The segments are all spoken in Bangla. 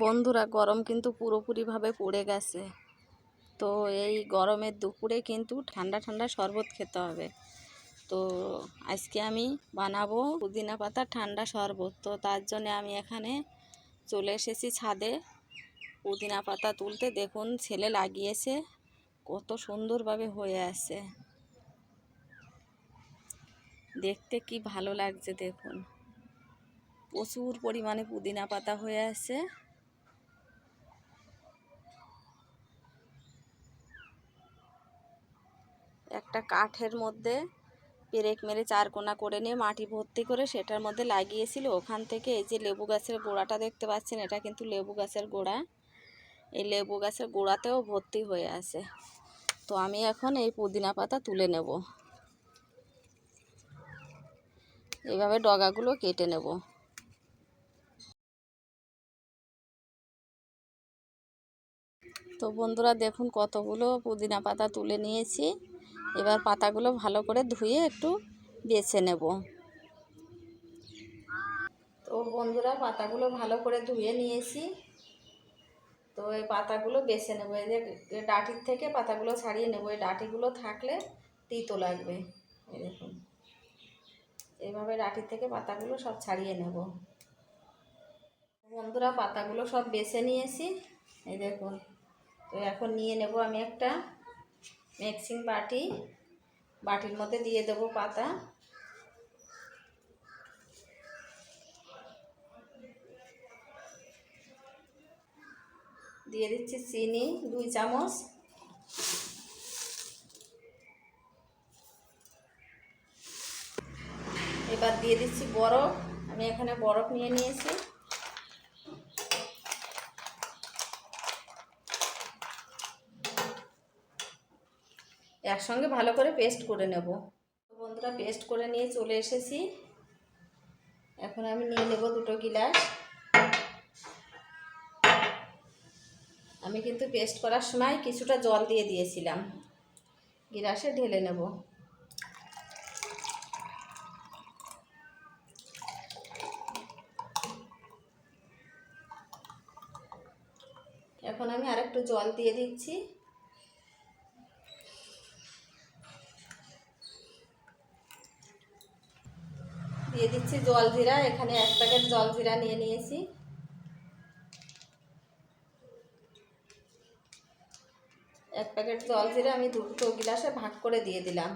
বন্ধুরা, গরম কিন্তু পুরোপুরিভাবে পড়ে গেছে। তো এই গরমের দুপুরে কিন্তু ঠান্ডা ঠান্ডা শরবত খেতে হবে। তো আজকে আমি বানাবো পুদিনা পাতা ঠান্ডা শরবত। তো তার জন্য আমি এখানে চলে এসেছি ছাদে পুদিনা পাতা তুলতে। দেখুন, ছেলে লাগিয়েছে, কত সুন্দরভাবে হয়ে আছে। দেখতে কি ভালো লাগছে, দেখুন। প্রচুর পরিমাণে পুদিনা পাতা হয়ে আছে। একটা কাঠের মধ্যে পেরেক মেরে চারকোনা করে নিয়ে মাটি ভর্তি করে সেটার মধ্যে লাগিয়েছিল। ওখান থেকে এই যে লেবু গাছের গোড়াটা দেখতে পাচ্ছেন, এটা কিন্তু লেবু গাছের গোড়া। এই লেবু গাছের গোড়াতেও ভর্তি হয়ে আছে। তো আমি এখন এই পুদিনা পাতা তুলে নেব। এইভাবে ডগাগুলো কেটে নেব। তো বন্ধুরা দেখুন কতগুলো পুদিনা পাতা তুলে নিয়েছি। এবার পাতাগুলো ভালো করে ধুয়ে একটু বেছে নেব। তো বন্ধুরা পাতাগুলো ভালো করে ধুয়ে নিয়েছি। তো এই পাতাগুলো বেছে নেব। এই যে ডাঁটির থেকে পাতাগুলো ছাড়িয়ে নেব। এই ডাঁটিগুলো থাকলে তিতো লাগবে। এই দেখুন। এইভাবে ডাঁটির থেকে পাতাগুলো সব ছাড়িয়ে নেব। বন্ধুরা পাতাগুলো সব বেছে নিয়েছি। এই দেখুন। তো এখন নিয়ে নেব আমি একটা মিক্সিং বাটি। বাটির মধ্যে দিয়ে দেব পাতা। দিয়ে দিচ্ছি চিনি, দুই চামচ। এবার দিয়ে দিচ্ছি বরফ। আমি এখানে বরফ নিয়ে নিয়েছি। একসঙ্গে ভালো করে পেস্ট করে নেব। বন্ধুরা পেস্ট করে নিয়ে চলে এসেছি। এখন আমি নিয়ে নেব দুটো গিলাস। আমি কিন্তু পেস্ট করার সময় কিছুটা জল দিয়ে দিয়েছিলাম। গিলাসে ঢেলে নেব। এখন আমি আরেকটু জল দিয়ে দিচ্ছি। দিয়ে দিচ্ছি জল জিরা, এখানে এক প্যাকেট জল জিরা নিয়ে নিয়েছি। এক প্যাকেট জল জিরা আমি দুটো গিলাসে ভাগ করে দিয়ে দিলাম।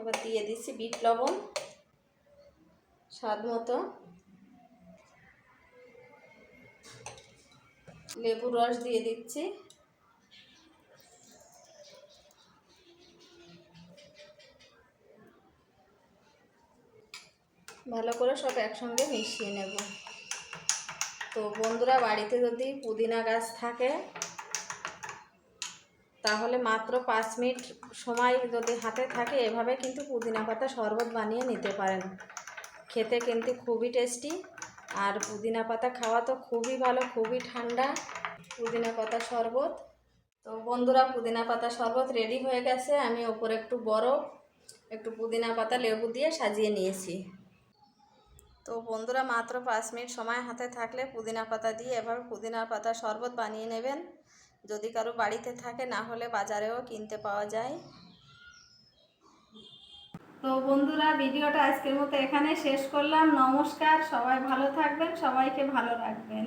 এবার দিয়ে দিচ্ছি বিট লবণ, স্বাদ মতো। লেবুর রস দিয়ে দিচ্ছি। ভালো করে সব একসঙ্গে মিশিয়ে নেব। তো বন্ধুরা, বাড়িতে যদি পুদিনা গাছ থাকে, তাহলে মাত্র পাঁচ মিনিট সময় যদি হাতে থাকে, এভাবে কিন্তু পুদিনা পাতা শরবত বানিয়ে নিতে পারেন। খেতে কিন্তু খুবই টেস্টি। আর পুদিনা পাতা খাওয়া তো খুবই ভালো, খুবই ঠান্ডা পুদিনা পাতা শরবত। তো বন্ধুরা, পুদিনা পাতা শরবত রেডি হয়ে গেছে। আমি ওপরে একটু বরফ, একটু পুদিনা পাতা লেবু দিয়ে সাজিয়ে নিয়েছি। তো বন্ধুরা মাত্র পাঁচ মিনিট সময় হাতে থাকলে পুদিনা পাতা দিয়ে এভাবে পুদিনার পাতা শরবত বানিয়ে নেবেন। যদি কারও বাড়িতে থাকে, না হলে বাজারেও কিনতে পাওয়া যায়। তো বন্ধুরা, ভিডিওটা আজকের মতো এখানে শেষ করলাম। নমস্কার, সবাই ভালো থাকবেন, সবাইকে ভালো রাখবেন।